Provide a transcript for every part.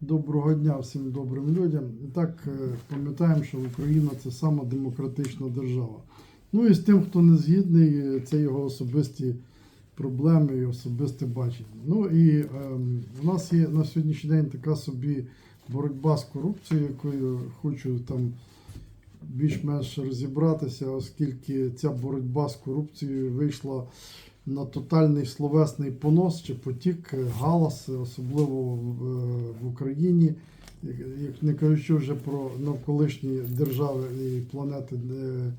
Доброго дня всім добрим людям. Так е, пам'ятаємо, що Україна це сама демократична держава. Ну і з тим, хто не згідний, це його особисті проблеми і особисте бачення. Ну і ем, в нас є на сьогоднішній день така собі боротьба з корупцією, якою хочу там більш-менш розібратися, оскільки ця боротьба з корупцією вийшла на тотальний словесний понос чи потік, е, галас, особливо в, е, Україні, як не кажучи вже про навколишні держави і планети е,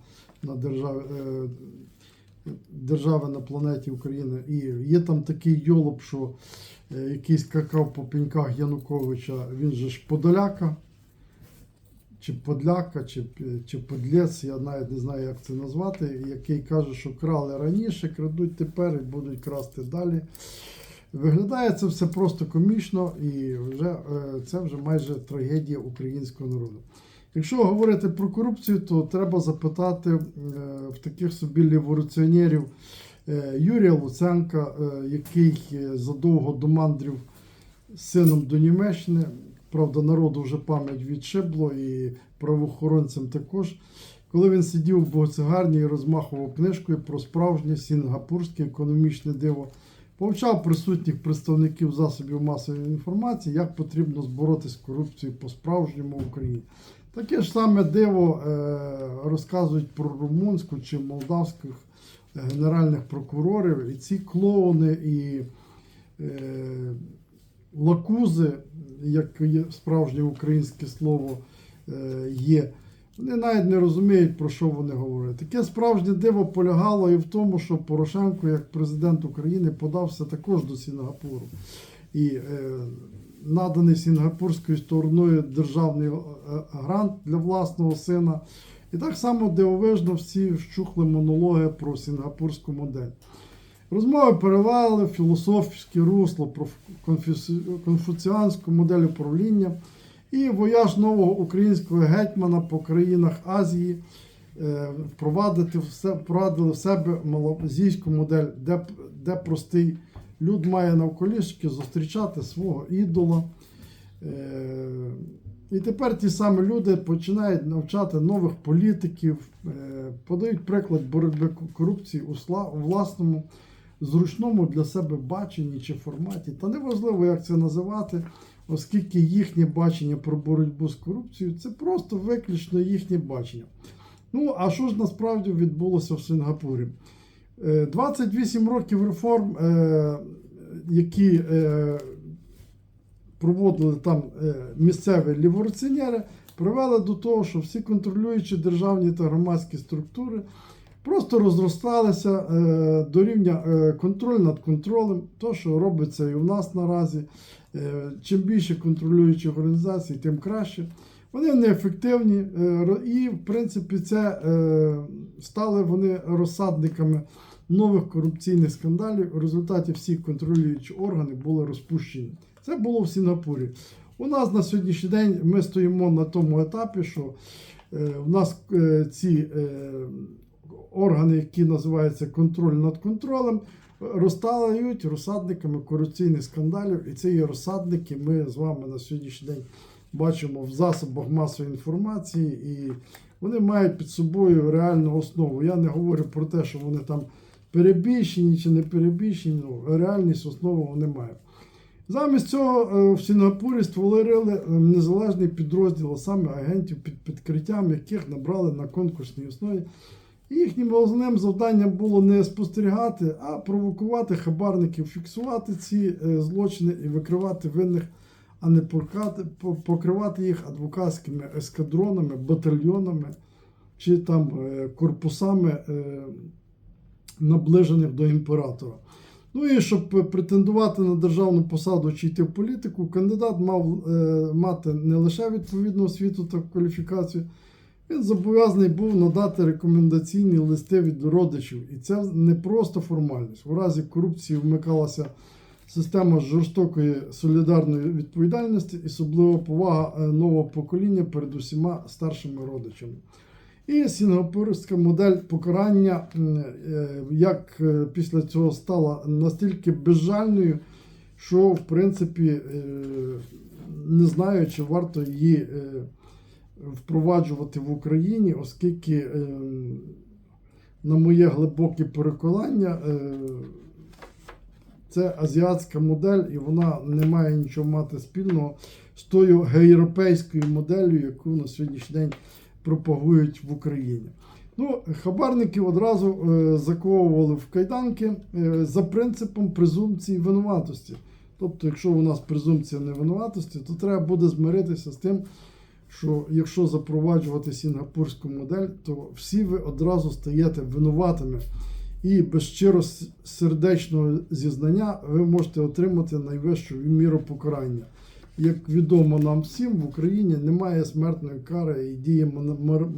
на держави. е, Держави на планеті України. І є там такий йолоп, що е, якийсь какав по пеньках Януковича, він же ж Подоляка, чи Подляка, чи, чи Подлець, я навіть не знаю, як це назвати, який каже, що крали раніше, крадуть тепер і будуть красти далі. Виглядає це все просто комічно, і вже е, це вже майже трагедія українського народу. Якщо говорити про корупцію, то треба запитати е, в таких собі ліворуціонерів е, Юрія Луценка, який задовго до мандрів з сином до Німеччини. Правда, народу вже пам'ять відшибло і правоохоронцям також. Коли він сидів в Богоцегарні і розмахував книжкою про справжнє сінгапурське економічне диво, повчав присутніх представників засобів масової інформації, як потрібно зборотися з корупцією по-справжньому в Україні. Таке ж саме диво е, розказують про румунську чи молдавських е, генеральних прокурорів. І ці клоуни і е, лакузи, як є справжнє українське слово е, є, вони навіть не розуміють, про що вони говорять. Таке справжнє диво полягало і в тому, що Порошенко, як президент України, подався також до Сінгапуру. І е, наданий сінгапурською стороною державний е, грант для власного сина. І так само дивовижно всі вщухли монологи про сінгапурську модель. Розмови перевели філософське русло про конфуціанську модель управління і вояж нового українського гетьмана по країнах Азії е, впровадити все, впровадили в себе малазійську модель, де, де простий люд має навколішки зустрічати свого ідола. Е, І тепер ті самі люди починають навчати нових політиків, е, подають приклад боротьби корупції у власному зручному для себе баченні чи форматі. Та неважливо, як це називати, оскільки їхнє бачення про боротьбу з корупцією це просто виключно їхнє бачення. Ну, а що ж насправді відбулося в Сингапурі? Е, 28 років реформ, е, які е, проводили там е, місцеві ліворуціонери, привели до того, що всі контролюючі державні та громадські структури просто розросталися е, до рівня е, контроль над контролем, то, що робиться і у нас наразі. Е, Чим більше контролюючих організацій, тим краще. Вони неефективні і, в принципі, це стали вони розсадниками нових корупційних скандалів. В результаті всі контролюючі органи були розпущені. Це було в Сінгапурі. У нас на сьогоднішній день ми стоїмо на тому етапі, що в нас ці органи, які називаються контроль над контролем, розстають розсадниками корупційних скандалів. І ці розсадники ми з вами на сьогоднішній день бачимо в засобах масової інформації, і вони мають під собою реальну основу. Я не говорю про те, що вони там перебільшені чи не перебільшені, ну, реальність основу вони мають. Замість цього е, в Сінгапурі створили е, незалежний підрозділ, саме агентів під підкриттям, яких набрали на конкурсній основі. Їхнім головним завданням було не спостерігати, а провокувати хабарників, фіксувати ці е, злочини і викривати винних, а не покривати їх адвокатськими ескадронами, батальйонами чи там е, корпусами е, наближених до імператора. Ну і щоб претендувати на державну посаду чи йти в політику, кандидат мав мати не лише відповідну освіту та кваліфікацію, він зобов'язаний був надати рекомендаційні листи від родичів. І це не просто формальність. У разі корупції вмикалася система жорстокої солідарної відповідальності і особлива повага е, нового покоління перед усіма старшими родичами. І сінгапурська модель покарання, е, як е, після цього стала настільки безжальною, що в принципі не знаю, чи варто її впроваджувати в Україні, оскільки, е, на моє глибоке переконання, е, це азіатська модель, і вона не має нічого мати спільного з тою європейською моделлю, яку на сьогоднішній день пропагують в Україні. Ну, хабарників одразу е, заковували в кайданки е, за принципом презумпції винуватості. Тобто, якщо у нас презумпція невинуватості, то треба буде змиритися з тим, що якщо запроваджувати сінгапурську модель, то всі ви одразу стаєте винуватими. І без щиросердечного зізнання ви можете отримати найвищу міру покарання. Як відомо нам всім, в Україні немає смертної кари і діє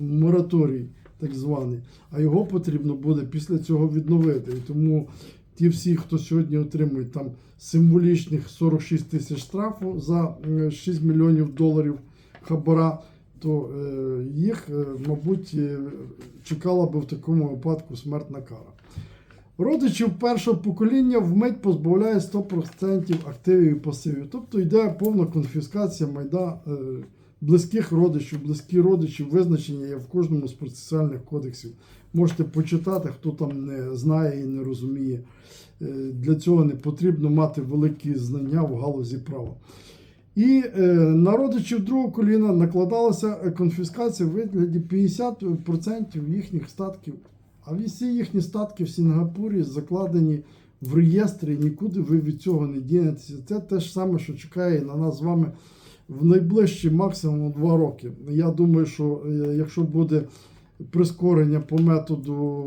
мораторій, так званий, а його потрібно буде після цього відновити. І тому ті всі, хто сьогодні отримують там символічних 46 тисяч штрафу за е, 6 мільйонів доларів хабара, то е, їх, е, мабуть, е, чекала би в такому випадку смертна кара. Родичів першого покоління вмить позбавляє 100% активів і пасивів. Тобто йде повна конфіскація майда близьких родичів, близькі родичі, визначення є в кожному з процесуальних кодексів. Можете почитати, хто там не знає і не розуміє. Для цього не потрібно мати великі знання в галузі права. І е, на родичів другого коліна накладалася е, конфіскація в вигляді 50% їхніх статків. А всі їхні статки в Сінгапурі закладені в реєстрі, нікуди ви від цього не дінетеся. Це те ж саме, що чекає на нас з вами в найближчі максимум 2 роки. Я думаю, що е, якщо буде прискорення по методу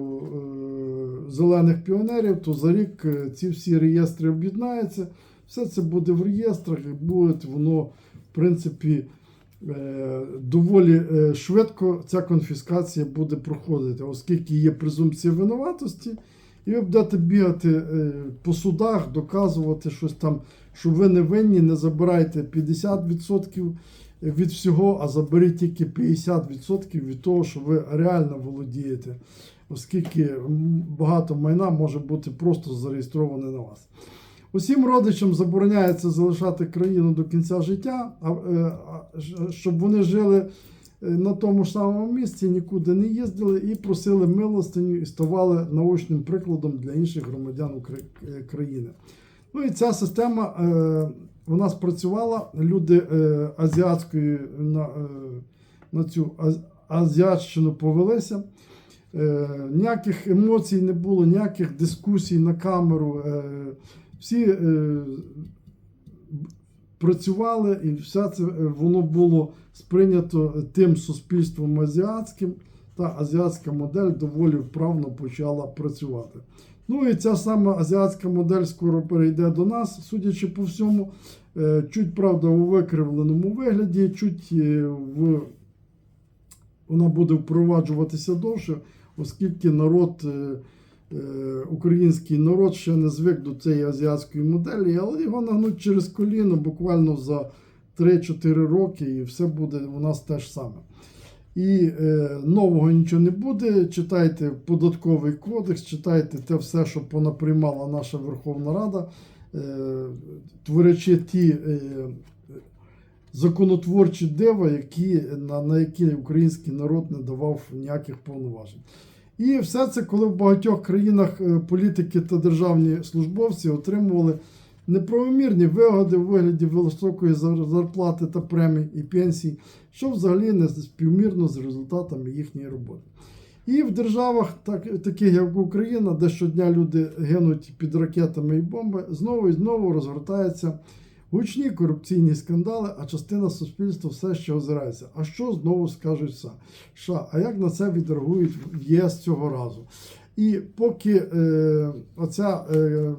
зелених піонерів, то за рік ці всі реєстри об'єднаються. Все це буде в реєстрах і буде воно, в принципі, е, доволі е, швидко ця конфіскація буде проходити, оскільки є презумпція винуватості, і ви будете бігати е, по судах, доказувати щось там, що ви не винні, не забирайте 50% від всього, а заберіть тільки 50% від того, що ви реально володієте, оскільки багато майна може бути просто зареєстроване на вас. Усім родичам забороняється залишати країну до кінця життя, е, щоб вони жили е, на тому ж самому місці, нікуди не їздили і просили милостиню і ставали наочним прикладом для інших громадян е, країни. Ну і ця система у нас працювала. Люди азіатської на, на цю аз- азіатщину повелися. Ніяких емоцій не було, ніяких дискусій на камеру. Всі е, працювали, і все це е, воно було сприйнято тим суспільством азіатським, та азіатська модель доволі вправно почала працювати. Ну і ця сама азіатська модель скоро перейде до нас, судячи по всьому, Е, чуть правда у викривленому вигляді, чуть е, в вона буде впроваджуватися довше, оскільки народ, український народ ще не звик до цієї азіатської моделі, але його нагнуть через коліно буквально за 3-4 роки, і все буде у нас те ж саме. І е, нового нічого не буде. Читайте податковий кодекс, читайте те все, що понаприймала наша Верховна Рада, е, творячи ті е, законотворчі дива, які, на, на які український народ не давав ніяких повноважень. І все це, коли в багатьох країнах е, політики та державні службовці отримували неправомірні вигоди у вигляді високої зарплати та премій і пенсій, що взагалі не співмірно з результатами їхньої роботи. І в державах, так, таких як Україна, де щодня люди гинуть під ракетами і бомби, знову і знову розгортаються гучні корупційні скандали, а частина суспільства все ще озирається. А що знову скажуть США? А як на це відреагують в ЄС цього разу? І поки е, оця е,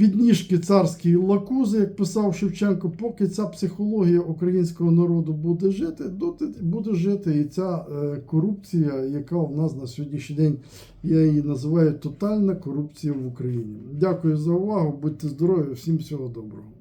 підніжки царської лакузи, як писав Шевченко, поки ця психологія українського народу буде жити, доти буде жити і ця е, корупція, яка в нас на сьогоднішній день, я її називаю тотальна корупція в Україні. Дякую за увагу, будьте здорові, всім всього доброго.